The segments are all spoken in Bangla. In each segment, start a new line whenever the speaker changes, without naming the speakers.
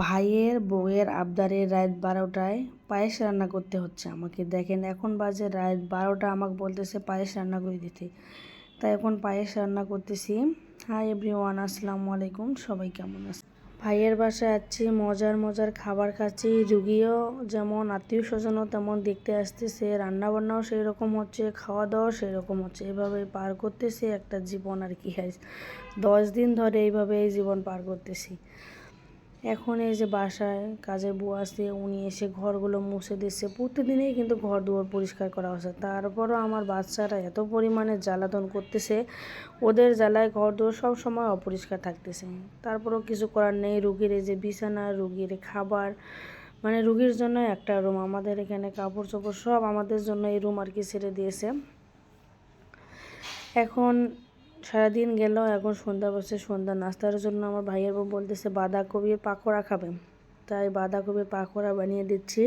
ভাইয়ের বউয়ের আবদারে রাত বারোটায় পায়েস রান্না করতে হচ্ছে আমাকে। দেখেন, এখন বাজে রাত বারোটা, আমাকে বলতেছে পায়েস রান্না করে দিতে। তাই এখন পায়েস রান্না করতেছি। হাই এভরিওয়ান, আসসালামু আলাইকুম। সবাই কেমন আছে ভাইয়ের বাসায় আছি, মজার মজার খাবার খাচ্ছি। রুগীও যেমন আত্মীয় স্বজনও তেমন দেখতে আসতেছে। রান্নাবান্নাও সেই রকম হচ্ছে খাওয়া দাওয়াও সেই রকম হচ্ছে। এভাবে পার করতেছি একটা জীবন আর কি হয় দশ দিন ধরে এইভাবে এই জীবন পার করতেছি। এখন এই যে বাসায় কাজের বউ আসে উনি এসে ঘরগুলো মুছে দিচ্ছে। প্রতিদিনই কিন্তু ঘর দুয়ার পরিষ্কার করা হচ্ছে। তারপরও আমার বাচ্চারা এত পরিমাণে জ্বালাতন করতেছে, ওদের জ্বালায় ঘর দুয়ার সব সময় অপরিষ্কার থাকতেছে। তারপরও কিছু করার নেই, রুগীর এই যে বিছানা, রুগীর খাবার মানে রুগীর জন্য একটা রুম আমাদের এখানে কাপড় চোপড় সব আমাদের জন্য এই রুম আর কি ছেড়ে দিয়েছে। এখন সারাদিন গেল, এখন সন্ধ্যা বসে সন্ধ্যা নাস্তার জন্য আমার ভাইয়ের বউ বলতেছে, বাঁধাকপির পাকোড়া খাবে। তাই বাঁধাকপির পাকোড়া বানিয়ে দিচ্ছি।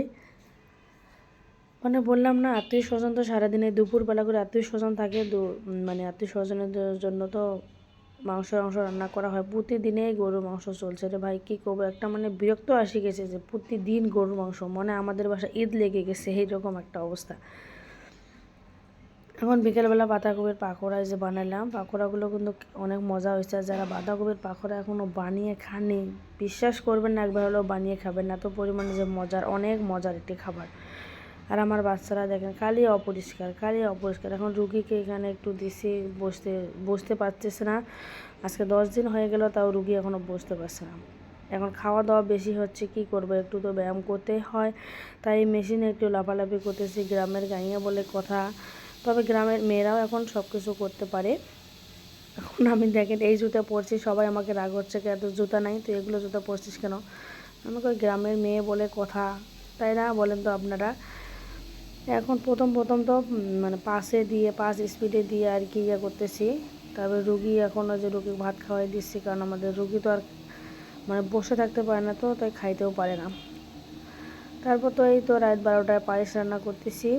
মানে বললাম না, আত্মীয় স্বজন তো সারাদিনে, দুপুরবেলা করে আত্মীয় স্বজন থাকে, দু মানে আত্মীয় স্বজনের জন্য তো মাংস মাংস রান্না করা হয়। প্রতিদিনেই গরুর মাংস চলছে রে ভাই, কী করব? একটা মানে বিরক্ত আসি গেছে যে, প্রতিদিন গরুর মাংস মানে আমাদের বাসা ঈদ লেগে গেছে, এইরকম একটা অবস্থা। এখন বিকেলবেলা বাঁধাকপির পাকোড়া যে বানালাম, পাকোড়াগুলো কিন্তু অনেক মজা হয়েছে। যারা বাঁধাকপির পাকোড়া এখনও বানিয়ে খাননি, বিশ্বাস করবেন না, একবার হলেও বানিয়ে খাবেন। এত পরিমাণে যে মজার, অনেক মজার একটি খাবার। আর আমার বাচ্চারা দেখেন, খালি অপরিষ্কার খালি অপরিষ্কার। এখন রুগীকে এখানে একটু দিছি, বসতে বসতে পারতেছে না। আজকে দশ দিন হয়ে গেল, তাও রুগী এখনও বসতে পারছে না। এখন খাওয়া দাওয়া বেশি হচ্ছে, কি করব? একটু তো ব্যায়াম করতেই হয়। তাই মেশিনে একটু লাফালাফি করতেছি, গ্রামের গাইয়া বলে কথা। তবে গ্রামের মেয়েরাও এখন সব কিছু করতে পারে। এখন আমি দেখেন, এই জুতা পরছি, সবাই আমাকে রাগ হচ্ছে এত জুতা নাই তো এগুলো জুতা পরছিস কেন? আমাকে ওই গ্রামের মেয়ে বলে কথা, তাই না? বলেন তো আপনারা। এখন প্রথম প্রথম তো মানে পাশে দিয়ে পাস স্পিডে দিয়ে আর কি ইয়ে করতেছি। তারপরে রুগী এখনও যে রুগী ভাত খাওয়াই দিচ্ছি, কারণ আমাদের রুগী তো আর মানে বসে থাকতে পারে না তো, তাই খাইতেও পারে না। তারপর তো এই তো রাত বারোটায় পায়েস রান্না করতেছি।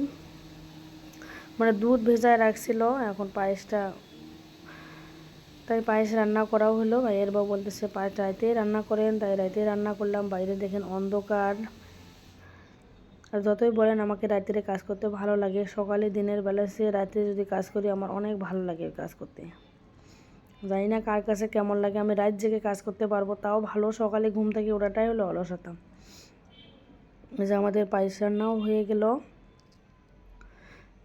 মানে দুধ ভেজায় রাখছিল, এখন পায়েসটা, তাই পায়েস রান্না করাও হলো। ভাইয়ের বাবু বলতেছে পায়েস রাইতেই রান্না করেন। তাই রাইতে রান্না করলাম। বাইরে দেখেন অন্ধকার। আর যতই বলেন, আমাকে রাত্রে কাজ করতে ভালো লাগে। সকালে দিনের বেলা সে রাতে যদি কাজ করি, আমার অনেক ভালো লাগে কাজ করতে। জানি না কার কাছে কেমন লাগে, আমি রাত জেগে কাজ করতে পারব, তাও ভালো। সকালে ঘুম থেকে ওটাটাই হলো অলসতা। যে আমাদের পায়েস রান্নাও হয়ে গেল।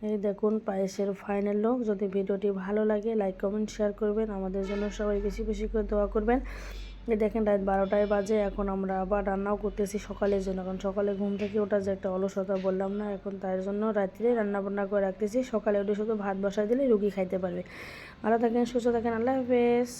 এই দেখুন, পায়েসের ফাইনাল লোক যদি ভিডিওটি ভালো লাগে লাইক কমেন্ট শেয়ার করবেন। আমাদের জন্য সবাই বেশি বেশি করে দোয়া করবেন। এই দেখেন, রাত বারোটায় বাজে। এখন আমরা আবার রান্নাও করতেছি সকালের জন্য। কারণ সকালে ঘুম থেকে ওটা যে একটা অলসতা বললাম না, এখন তার জন্য রাত্রে রান্না বান্না করে রাখতেছি। সকালে ওটা শুধু ভাত বসাই দিলে রুগী খাইতে পারবে। ভালো থাকেন, সুস্থ থাকেন। আল্লাহ হাফেজ।